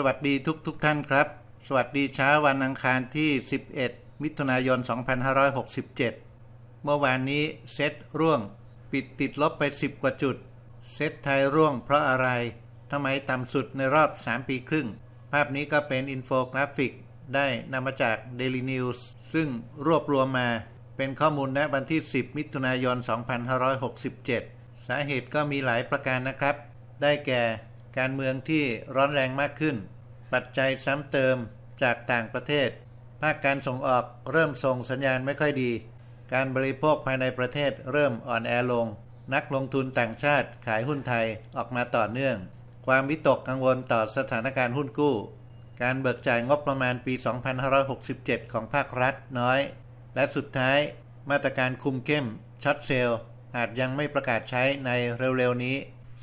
สวัสดีทุกทุกท่านครับ สวัสดีเช้าวันอังคารที่ 11 มิถุนายน 2567 เมื่อวานนี้เซตร่วง ปิดติดลบไป 10 กว่าจุด เซตไทยร่วงเพราะอะไรทำไมต่ำสุดในรอบ 3 ปีครึ่ง ภาพนี้ก็เป็นอินโฟกราฟิก ได้นำมาจาก Daily News ซึ่งรวบรวมมาเป็นข้อมูลณวันที่ 10 มิถุนายน 2567 สาเหตุก็มีหลายประการนะครับ ได้แก่ การเมืองที่ร้อนแรงมากขึ้น ปัจจัยซ้ำเติมจากต่างประเทศ ภาคการส่งออกเริ่มส่งสัญญาณไม่ค่อยดี การบริโภคภายในประเทศเริ่มอ่อนแอลง นักลงทุนต่างชาติขายหุ้นไทยออกมาต่อเนื่อง ความวิตกกังวลต่อสถานการณ์หุ้นกู้ การเบิกจ่ายงบประมาณปี 2567 ของภาครัฐน้อย และสุดท้ายมาตรการคุมเข้มช็อตเซลล์อาจยังไม่ประกาศใช้ในเร็วๆนี้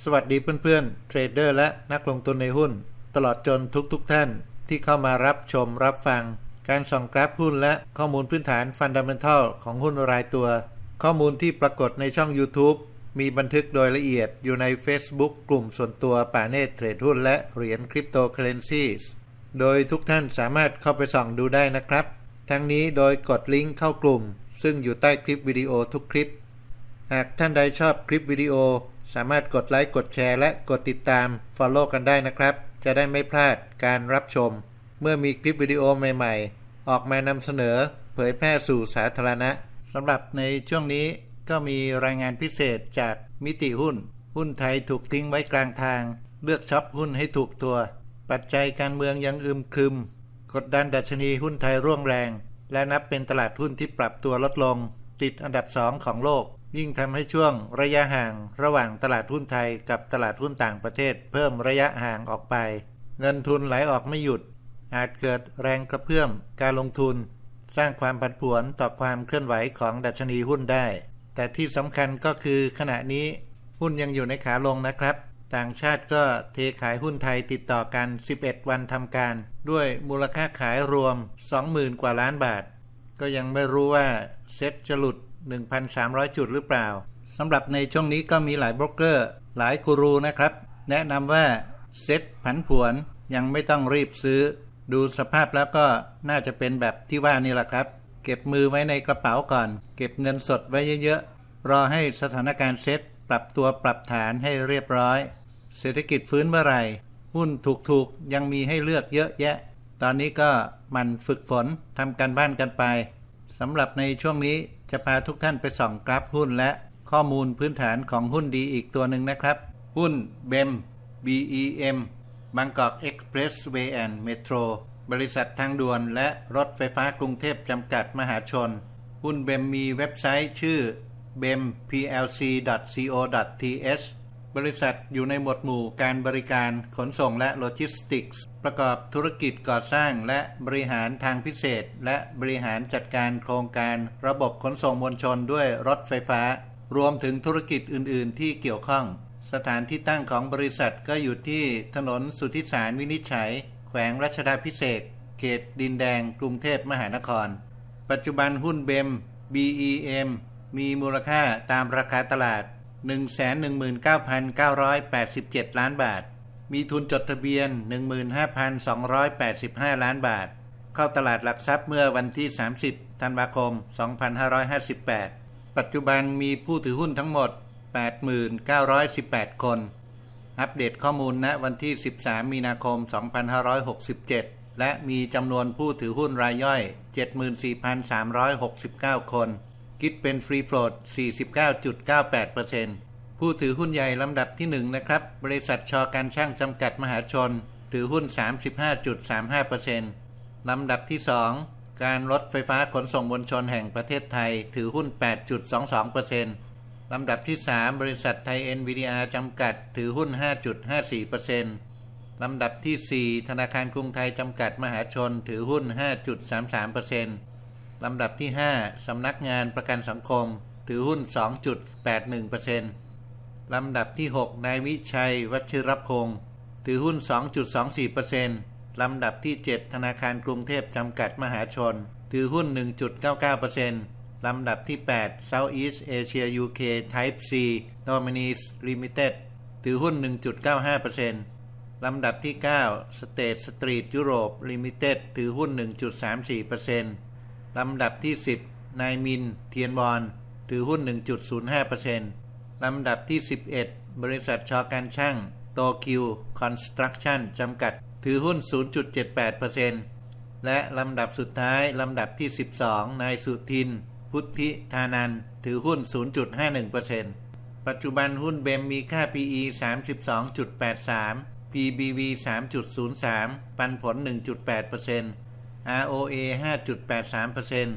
สวัสดีเพื่อนๆเทรดเดอร์และนักลงทุนในหุ้น ตลอดจนทุกๆทท่านที่เข้ามารับชมรับฟัง การส่องกราฟหุ้นและข้อมูลพื้นฐานฟันดัมเ n นทัลของหุ้นรายตัว ข้อมูลที่ปรากฏในช่อง YouTube มีบันทึกโดยละเอียดอยู่ใน Facebook กลุ่มส่วนตัวป่าเนตเทรดหุ้นและเหรียญคริปโตเคอเรนซีสโดยทุกท่านสามารถเข้าไปส่องดูได้นะครับ ทั้งนี้โดยกดลิงก์เข้ากลุ่ม ซึ่งอยู่ใต้คลิปวิดีโอทุกคลิป หากท่านใดชอบคลิปวิดีโอ สามารถกดไลค์กดแชร์และกดติดตาม Follow กันได้นะครับ จะได้ไม่พลาดการรับชม เมื่อมีคลิปวิดีโอใหม่ ๆ ออกมานำเสนอ เผยแพร่สู่สาธารณะสำหรับในช่วงนี้ก็มีรายงานพิเศษจากมิติหุ้น หุ้นไทยถูกทิ้งไว้กลางทาง เลือกช็อปหุ้นให้ถูกตัว ปัจจัยการเมืองยังอึมครึม กดดันดัชนีหุ้นไทยร่วงแรง และนับเป็นตลาดหุ้นที่ปรับตัวลดลง ติดอันดับสองของโลก ยิ่งทำให้ช่วงระยะห่างระหว่างตลาดหุ้นไทยกับตลาดหุ้นต่างประเทศ เพิ่มระยะห่างออกไป เงินทุนไหลออกไม่หยุด อาจเกิดแรงกระเพื่อมการลงทุน สร้างความผันผวนต่อความเคลื่อนไหวของดัชนีหุ้นได้ แต่ที่สำคัญก็คือขณะนี้หุ้นยังอยู่ในขาลงนะครับ ต่างชาติก็เทขายหุ้นไทยติดต่อกัน 11 วันทำการ ด้วยมูลค่าขายรวม 20,000 กว่าล้านบาท ก็ยังไม่รู้ว่าเซ็ตจะหลุด 1,300 จุดหรือเปล่าสำหรับในช่วงนี้ก็มีหลายบรกเกอร์ หลายกูรูนะครับ แนะนำว่าเซ็ตผันผวนยังไม่ต้องรีบซื้อ ดูสภาพแล้วก็น่าจะเป็นแบบที่ว่านี่แหละครับ เก็บมือไว้ในกระเป๋าก่อน เก็บเงินสดไว้เยอะๆ รอให้สถานการณ์เซ็ตปรับตัวปรับฐานให้เรียบร้อย เศรษฐกิจฟื้นเมื่อไหร่ หุ้นถูกๆ ยังมีให้เลือกเยอะแยะ ตอนนี้ก็มันฝึกฝนทำการบ้านกันไป สำหรับในช่วงนี้จะพาทุกท่านไปส่องกราฟหุ้นและข้อมูลพื้นฐานของหุ้นดีอีกตัวหนึ่งนะครับ หุ้น BEM BEM บางกอกเอ็กเพรสเวย์แอนด์เมโทรบริษัททางด่วนและรถไฟฟ้ากรุงเทพจำกัดมหาชน หุ้นเบมมีเว็บไซต์ชื่อ bemplc.co.th บริษัทอยู่ในหมวดหมู่การบริการขนส่งและโลจิสติกส์ ประกอบธุรกิจก่อสร้างและบริหารทางพิเศษ และบริหารจัดการโครงการระบบขนส่งมวลชนด้วยรถไฟฟ้า รวมถึงธุรกิจอื่น ๆ ที่เกี่ยวข้อง สถานที่ตั้งของบริษัทก็อยู่ที่ถนนสุทธิสารวินิจฉัย แขวงรัชดาพิเศษกเขตดินแดง กรุงเทพมหานคร ปัจจุบันหุ้นเบม BEM มีมูลค่าตามราคาตลาด 119,987 ล้านบาท มีทุนจดทะเบียน 15,285 ล้านบาท เข้าตลาดหลักทรัพย์เมื่อวันที่ 30 ธันวาคม 2558 ปัจจุบันมีผู้ถือหุ้นทั้งหมด 8918 คน อัปเดตข้อมูลณนะวันที่ 13 มีนาคม 2567 และมีจำนวนผู้ถือหุ้นรายย่อย 74,369 คน คิดเป็นฟรีโฟลด49.98%ผู้ถือหุ้นใหญ่ลำดับที่ 1 นะครับ บริษัทชอการช่างจำกัดมหาชน ถือหุ้น 35.35%ลำดับที่ 2 การรถไฟฟ้าขนส่งมวลชนแห่งประเทศไทย ถือหุ้น 8.22%ลำดับที่ 3 บริษัทไทย NVDR จำกัด ถือหุ้น 5.54%ลำดับที่ 4 ธนาคารกรุงไทยจำกัดมหาชน ถือหุ้น 5.33% ลำดับที่ 5 สำนักงานประกันสังคม ถือหุ้น 2.81%ลำดับที่ 6 นายวิชัย วัชิรพงศ์ถือหุ้น 2.24%ลำดับที่ 7 ธนาคารกรุงเทพจำกัดมหาชน ถือหุ้น 1.99%ลำดับที่ 8 Southeast Asia UK Type C Nominees Limited ถือหุ้น 1.95%ลลำดับที่ 9 State Street Europe Limited ถือหุ้น 1.34% ลำดับที่ 10 นายมิน เทียนบอลถือหุ้น 1.05%ลำดับที่ 11 บริษัทชอการช่างโตคิวคอนสตรักชั่นจำกัด ถือหุ้น 0.78%และลำดับสุดท้าย ลำดับที่ 12 นายสุทิน พุทธิธานัน ถือหุ้น 0.51%ปัจจุบันหุ้นเบมมีค่า PE 32.83 PBV 3.03 ปันผล 1.8% ROA 5.83%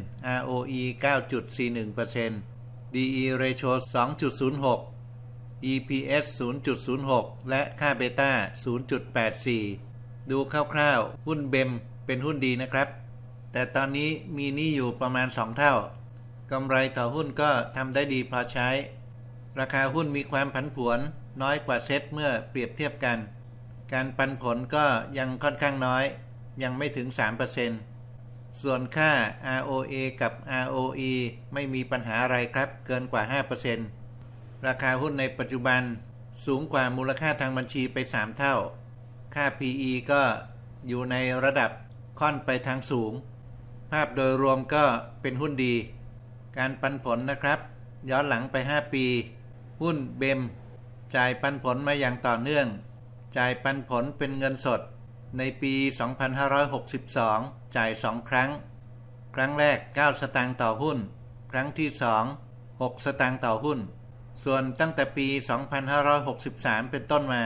ROE 9.41% DE ratio 2.06 EPS 0.06 และค่าเบต้า 0.84 ดูคร่าวๆ หุ้นเบมเป็นหุ้นดีนะครับ แต่ตอนนี้มีหนี้อยู่ประมาณ 2 เท่ากำไรต่อหุ้นก็ทำได้ดีพอใช้ ราคาหุ้นมีความผันผวนน้อยกว่าเซ็ตเมื่อเปรียบเทียบกัน การปันผลก็ยังค่อนข้างน้อย ยังไม่ถึง 3%ส่วนค่า ROA กับ ROE ไม่มีปัญหาอะไรครับ เกินกว่า 5%ราคาหุ้นในปัจจุบันสูงกว่ามูลค่าทางบัญชีไป 3 เท่า ค่า PE ก็อยู่ในระดับค่อนไปทางสูง ภาพโดยรวมก็เป็นหุ้นดี การปันผลนะครับ ย้อนหลังไป 5 ปี หุ้นเบมจ่ายปันผลมาอย่างต่อเนื่อง จ่ายปันผลเป็นเงินสด ในปี 2562 จ่าย 2 ครั้ง ครั้งแรก 9 สตางค์ต่อหุ้น ครั้งที่ 2 6 สตางค์ต่อหุ้น ส่วนตั้งแต่ปี 2563 เป็นต้นมา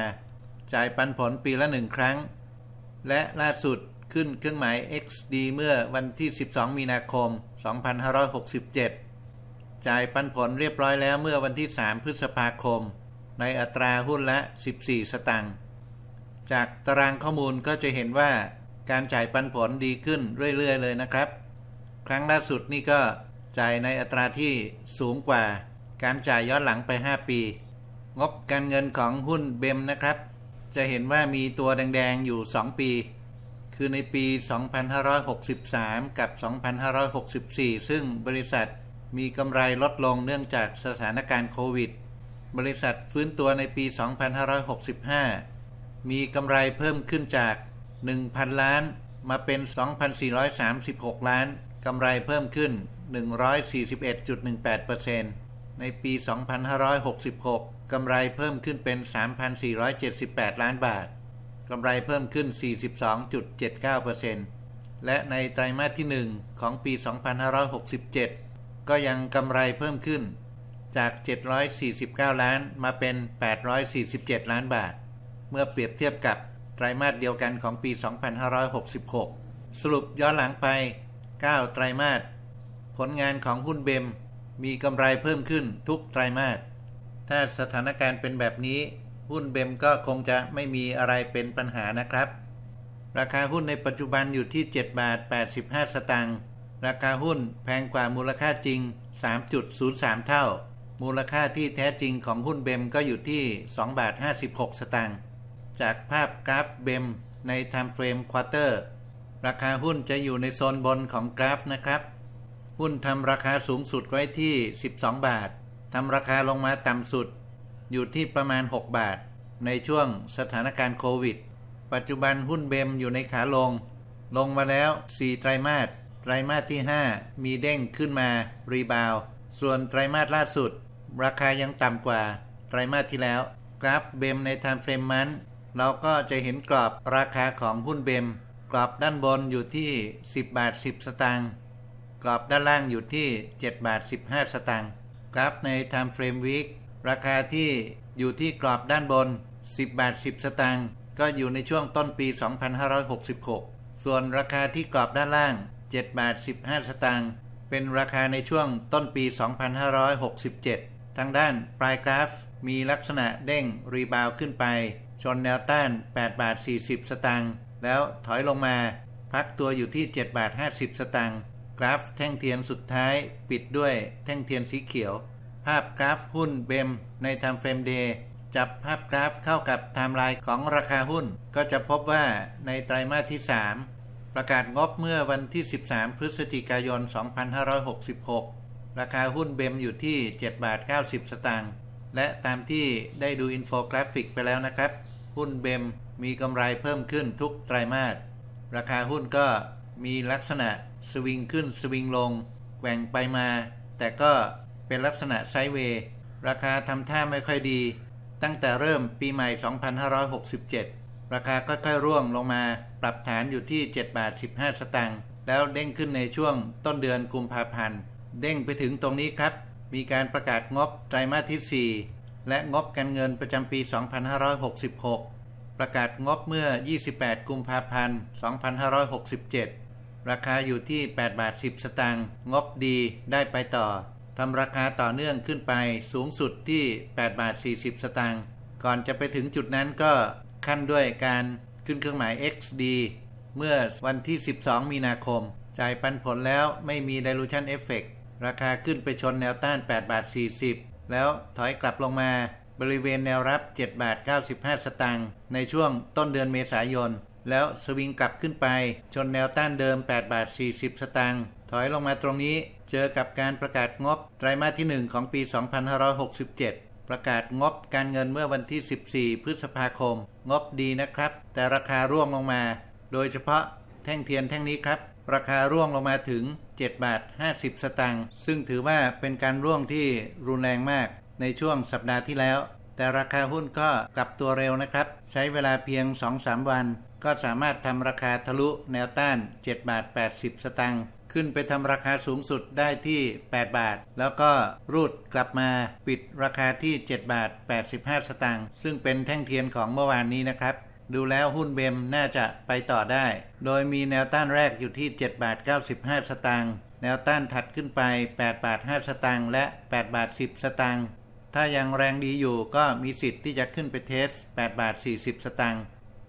จ่ายปันผลปีละ 1 ครั้ง และล่าสุดขึ้นเครื่องหมาย XD เมื่อวันที่ 12 มีนาคม 2567 จ่ายปันผลเรียบร้อยแล้วเมื่อวันที่ 3 พฤษภาคม ในอัตราหุ้นละ 14 สตางค์ จากตารางข้อมูลก็จะเห็นว่าการจ่ายปันผลดีขึ้นเรื่อยๆ เลยนะครับ ครั้งล่าสุดนี่ก็จ่ายในอัตราที่สูงกว่า การจ่ายย้อนหลังไป 5 ปี งบการเงินของหุ้นเบมนะครับ จะเห็นว่ามีตัวแดงๆอยู่ 2 ปี คือในปี 2563 กับ 2564 ซึ่งบริษัทมีกำไรลดลงเนื่องจากสถานการณ์โควิด บริษัทฟื้นตัวในปี 2565 มีกำไรเพิ่มขึ้นจาก 1,000 ล้าน มาเป็น 2,436 ล้าน กำไรเพิ่มขึ้น 141.18%ในปี 2566 กำไรเพิ่มขึ้นเป็น 3,478 ล้านบาท กำไรเพิ่มขึ้น 42.79%และในไตรมาสที่ 1 ของปี 2567 ก็ยังกำไรเพิ่มขึ้นจาก 749 ล้านมาเป็น 847 ล้านบาท เมื่อเปรียบเทียบกับไตรมาสเดียวกันของปี 2566 สรุปย้อนหลังไป 9 ไตรมาส ผลงานของหุ้นเบมมีกำไรเพิ่มขึ้นทุกไตรมาส ถ้าสถานการณ์เป็นแบบนี้ หุ้นเบมก็คงจะไม่มีอะไรเป็นปัญหานะครับ ราคาหุ้นในปัจจุบันอยู่ที่ 7 บาท 85 สตางค์ ราคาหุ้นแพงกว่ามูลค่าจริง 3.03 เท่า มูลค่าที่แท้จริงของหุ้นเบมก็อยู่ที่ 2 บาท 56 สตางค์ จากภาพกราฟเบมใน Time Frame Quarter ราคาหุ้นจะอยู่ในโซนบนของกราฟนะครับ หุ้นทำราคาสูงสุดไว้ที่ 12 บาททำราคาลงมาต่ำสุด อยู่ที่ประมาณ 6 บาท ในช่วงสถานการณ์โควิด ปัจจุบันหุ้นเบมอยู่ในขาลง ลงมาแล้ว 4 ไตรมาสไตรมาสที่ 5 มีเด้งขึ้นมา รีบาว ส่วนไตรมาสล่าสุด ราคายังต่ำกว่า ไตรมาสที่แล้ว กราฟเบมใน Time Frame มัน เราก็จะเห็นกรอบราคาของหุ้นเบม กรอบด้านบนอยู่ที่ 10 บาท 10 สตางค์กรอบด้านล่างอยู่ที่ 7 บาท 15 สตางค์กราฟใน Time Frame Week ราคาที่อยู่ที่กรอบด้านบน 10 บาท 10 สตางค์ก็อยู่ในช่วงต้นปี 2566 ส่วนราคาที่กรอบด้านล่าง 7 บาท 15 สตางค์เป็นราคาในช่วงต้นปี 2567 ทางด้านปลายกราฟมีลักษณะเด้งรีบาวขึ้นไป ชนแนวต้าน 8 บาท 40 สตางค์แล้วถอยลงมา พักตัวอยู่ที่ 7 บาท 50 สตางค์กราฟแท่งเทียนสุดท้ายปิดด้วยแท่งเทียนสีเขียว ภาพกราฟหุ้นเบมใน Time Frame Day จับภาพกราฟเข้ากับไทม์ไลน์ของราคาหุ้น ก็จะพบว่าในไตรมาสที่ 3 ประกาศงบเมื่อวันที่ 13 พฤศจิกายน 2566 ราคาหุ้นเบมอยู่ที่ 7 บาท 90 สตางค์และตามที่ได้ดูอินโฟกราฟิกไปแล้วนะครับ หุ้นเบมมีกำไรเพิ่มขึ้นทุกไตรมาส ราคาหุ้นก็มีลักษณะสวิงขึ้นสวิงลงแกว่งไปมา แต่ก็เป็นลักษณะไซด์เวย์ ราคาทำท่าไม่ค่อยดี ตั้งแต่เริ่มปีใหม่ 2567 ราคาค่อยๆร่วงลงมาปรับฐานอยู่ที่7บาท15 สตางค์แล้วเด้งขึ้นในช่วงต้นเดือนกุมภาพันธ์ เด้งไปถึงตรงนี้ครับ มีการประกาศงบไตรมาสที่4 และงบการเงินประจำปี 2566 ประกาศงบเมื่อ 28 กุมภาพันธ์ 2567 ราคาอยู่ที่ 8 บาท 10 สตางค์ งบดีได้ไปต่อ ทำราคาต่อเนื่องขึ้นไปสูงสุดที่ 8 บาท 40 สตางค์ ก่อนจะไปถึงจุดนั้นก็ขั้นด้วยการขึ้นเครื่องหมาย XD เมื่อวันที่ 12 มีนาคม จ่ายปันผลแล้วไม่มี dilution effect ราคาขึ้นไปชนแนวต้าน 8 บาท 40 แล้วถอยกลับลงมาบริเวณแนวรับ 7 บาท 95 สตางค์ในช่วงต้นเดือนเมษายน แล้วสวิงกลับขึ้นไป ชนแนวต้านเดิม 8 บาท 40 สตางค์ถอยลงมาตรงนี้เจอกับการประกาศงบไตรมาสที่ 1 ของปี 2567 ประกาศงบการเงินเมื่อวันที่ 14 พฤษภาคม งบดีนะครับ แต่ราคาร่วงลงมา โดยเฉพาะแท่งเทียนแท่งนี้ครับ ราคาร่วงลงมาถึง 7 บาท 50 สตางค์ซึ่งถือว่าเป็นการร่วงที่รุนแรงมากในช่วงสัปดาห์ที่แล้ว แต่ราคาหุ้นก็กลับตัวเร็วนะครับ ใช้เวลาเพียง 2-3 วัน ก็สามารถทำราคาทะลุแนวต้าน 7 บาท 80 สตางค์ขึ้นไปทำราคาสูงสุดได้ที่ 8 บาท แล้วก็รูดกลับมาปิดราคาที่ 7 บาท 85 สตางค์ซึ่งเป็นแท่งเทียนของเมื่อวานนี้นะครับ ดูแล้วหุ้นเบมน่าจะไปต่อได้ โดยมีแนวต้านแรกอยู่ที่7บาท95 สตางค์แนวต้านถัดขึ้นไป8บาท5สตางค์และ8บาท10 สตางค์ถ้ายังแรงดีอยู่ก็มีสิทธิ์ที่จะขึ้นไปเทส8บาท40 สตางค์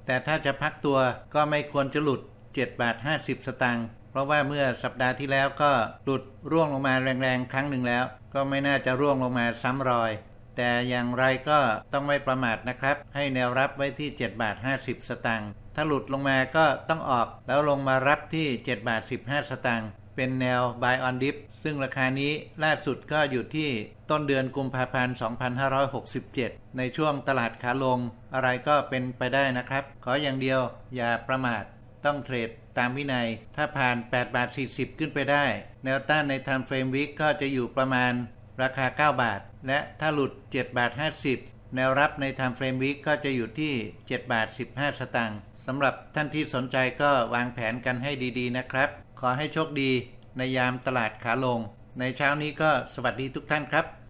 แต่ถ้าจะพักตัวก็ไม่ควรจะหลุด7บาท50 สตางค์เพราะว่าเมื่อสัปดาห์ที่แล้วก็หลุดร่วงลงมาแรงๆ ครั้งหนึ่งแล้ว ก็ไม่น่าจะร่วงลงมาซ้ำรอย แต่อย่างไรก็ต้องไม่ประมาทนะครับ ให้แนวรับไว้ที่7บาท50 สตางค์ถ้าหลุดลงมาก็ต้องออกแล้วลงมารับที่7บาท15 สตางค์เป็นแนว buy on dip ซึ่งราคานี้ล่าสุดก็อยู่ที่ต้นเดือนกุมภาพันธ์ 2567 ในช่วงตลาดขาลง อะไรก็เป็นไปได้นะครับ ขออย่างเดียวอย่าประมาท ต้องเทรดตามวินัย ถ้าผ่าน 8 บาท 40 ขึ้นไปได้ แนวต้านใน Time Frame Week ก็จะอยู่ประมาณ ราคา 9 บาท และถ้าหลุด 7 บาท 50 แนวรับใน Time Frame Week ก็จะอยู่ที่ 7 บาท 15 สตางค์สำหรับท่านที่สนใจก็วางแผนกันให้ดีๆนะครับ ขอให้โชคดีในยามตลาดขาลง ในเช้านี้ก็สวัสดีทุกท่านครับ